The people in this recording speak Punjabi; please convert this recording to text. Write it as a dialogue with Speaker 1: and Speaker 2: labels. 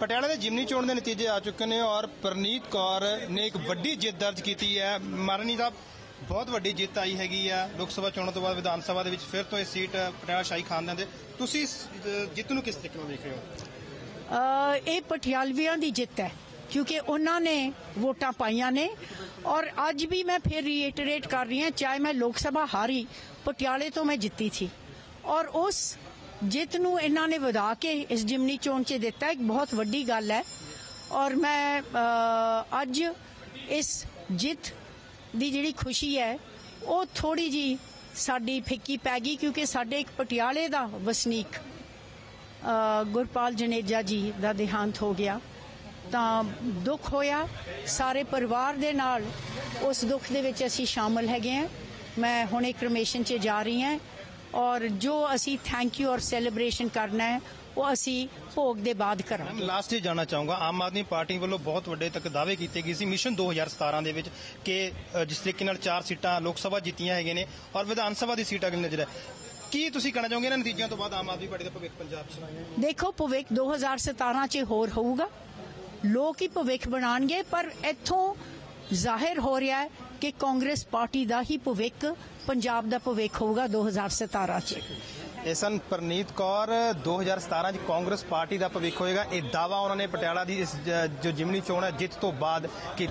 Speaker 1: ਪਟਿਆਲਾ ਦੇ ਜਿਮਨੀ ਚੋਣ ਦੇ ਨਤੀਜੇ ਆ ਚੁੱਕੇ ਨੇ ਔਰ ਪ੍ਰਨੀਤ ਕੌਰ ਨੇ ਇੱਕ ਵੱਡੀ ਜਿੱਤ ਦਰਜ ਕੀਤੀ ਹੈ। ਮਾਰਨੀ ਦਾ ਬਹੁਤ ਵੱਡੀ ਜਿੱਤ ਆਈ ਹੈਗੀ ਆ ਲੋਕ ਸਭਾ ਚੋਣਾਂ ਤੋਂ ਬਾਅਦ ਵਿਧਾਨ ਸਭਾ ਦੇ ਵਿੱਚ ਫਿਰ ਤੋਂ ਇਹ ਸੀਟ ਪਟਿਆਲਾ ਸ਼ਾਹੀ ਖਾਨਦਾਨ ਦੇ। ਤੁਸੀਂ ਇਸ ਜਿੱਤ ਨੂੰ ਕਿਸ ਤਰੀਕੇ ਨਾਲ ਦੇਖ ਰਹੇ ਹੋ?
Speaker 2: ਇਹ ਪਟਿਆਲਵੀਆਂ ਦੀ ਜਿੱਤ ਹੈ, ਕਿਉਂਕਿ ਉਹਨਾਂ ਨੇ ਵੋਟਾਂ ਪਾਈਆਂ ਨੇ ਔਰ ਅੱਜ ਵੀ ਮੈਂ ਫਿਰ ਰੀਇਟਰੇਟ ਕਰ ਰਹੀ ਹਾਂ, ਚਾਹੇ ਮੈਂ ਲੋਕ ਸਭਾ ਹਾਰੀ, ਪਟਿਆਲੇ ਤੋਂ ਮੈਂ ਜਿੱਤੀ ਸੀ ਔਰ ਉਸ ਜਿੱਤ ਨੂੰ ਇਹਨਾਂ ਨੇ ਵਧਾ ਕੇ ਇਸ ਜਿਮਨੀ ਚੋਣ 'ਚ ਦਿੱਤਾ, ਇੱਕ ਬਹੁਤ ਵੱਡੀ ਗੱਲ ਹੈ। ਔਰ ਮੈਂ ਅੱਜ ਇਸ ਜਿੱਤ ਦੀ ਜਿਹੜੀ ਖੁਸ਼ੀ ਹੈ, ਉਹ ਥੋੜੀ ਜੀ ਸਾਡੀ ਫਿੱਕੀ ਪੈ ਗਈ ਕਿਉਂਕਿ ਸਾਡੇ ਇੱਕ ਪਟਿਆਲੇ ਦਾ ਵਸਨੀਕ ਗੁਰਪਾਲ ਜਨੇਜਾ ਜੀ ਦਾ ਦੇਹਾਂਤ ਹੋ ਗਿਆ। ਤਾਂ ਦੁੱਖ ਹੋਇਆ, ਸਾਰੇ ਪਰਿਵਾਰ ਦੇ ਨਾਲ ਉਸ ਦੁੱਖ ਦੇ ਵਿੱਚ ਅਸੀਂ ਸ਼ਾਮਲ ਹੈਗੇ ਹਾਂ। ਮੈਂ ਹੁਣ ਇੱਕ ਕ੍ਰਮੇਸ਼ਨ 'ਚ ਜਾ ਰਹੀ ਹਾਂ। ਔਰ ਜੋ ਅਸੀਂ ਥੈਂਕ ਯੂ ਔਰ ਸੈਲੀਬ੍ਰੇਸ਼ਨ ਕਰਨਾ ਹੈ ਉਹ ਅਸੀਂ ਭੋਗ ਦੇ ਬਾਅਦ ਕਰਾਂਗੇ।
Speaker 1: ਲਾਸਟ 'ਚ ਜਾਣਾ ਚਾਹੂੰਗਾ ਆਮ ਆਦਮੀ ਪਾਰਟੀ ਵੱਲੋਂ ਬਹੁਤ ਵੱਡੇ ਤੱਕ ਦਾਅਵੇ ਕੀਤੇ ਗਏ ਸੀ ਮਿਸ਼ਨ 2017 ਦੇ ਵਿੱਚ ਕਿ ਜਿਸ ਤਰੀਕੇ ਨਾਲ ਚਾਰ ਸੀਟਾਂ ਲੋਕ ਸਭਾ ਜਿੱਤੀਆਂ ਹੈਗੇ ਨੇ ਔਰ ਵਿਧਾਨ ਸਭਾ ਦੀ ਸੀਟ ਅਗਲੀ ਨਜ਼ਰ ਹੈ। ਕੀ ਤੁਸੀਂ ਕਹਿਣਾ ਚਾਹੋਗੇ ਇਹਨਾਂ ਨਤੀਜਿਆਂ ਤੋਂ ਬਾਅਦ ਆਮ ਆਦਮੀ ਪਾਰਟੀ ਦਾ ਭਵਿੱਖ ਪੰਜਾਬ 'ਚ
Speaker 2: ਦੇਖੋ ਭਵਿੱਖ 2017 ਚ ਹੋਰ ਹੋਊਗਾ। ਲੋਕ ਹੀ ਭਵਿੱਖ ਬਣਾਣਗੇ ਪਰ ਇੱਥੋਂ ਜ਼ਾਹਿਰ ਹੋ ਰਿਹਾ ਹੈ ਕਿ ਕਾਂਗਰਸ ਪਾਰਟੀ ਦਾ ਹੀ ਭਵਿੱਖ, ਪੰਜਾਬ ਦਾ ਭਵਿੱਖ ਹੋਊਗਾ 2017 ਚ।
Speaker 1: ਇਹ ਸਨ ਪ੍ਰਨੀਤ ਕੌਰ 2017 ਚ ਕਾਂਗਰਸ ਪਾਰਟੀ ਦਾ ਭਵਿੱਖ ਹੋਏਗਾ। ਇਹ ਦਾਵਾ ਉਹਨਾਂ ਨੇ ਪਟਿਆਲਾ ਦੀ ਇਸ ਜੋ ਜਿਮਨੀ ਚੋਣ ਹੈ, ਜਿੱਤ ਤੋਂ ਬਾਅਦ ਕੀਤਾ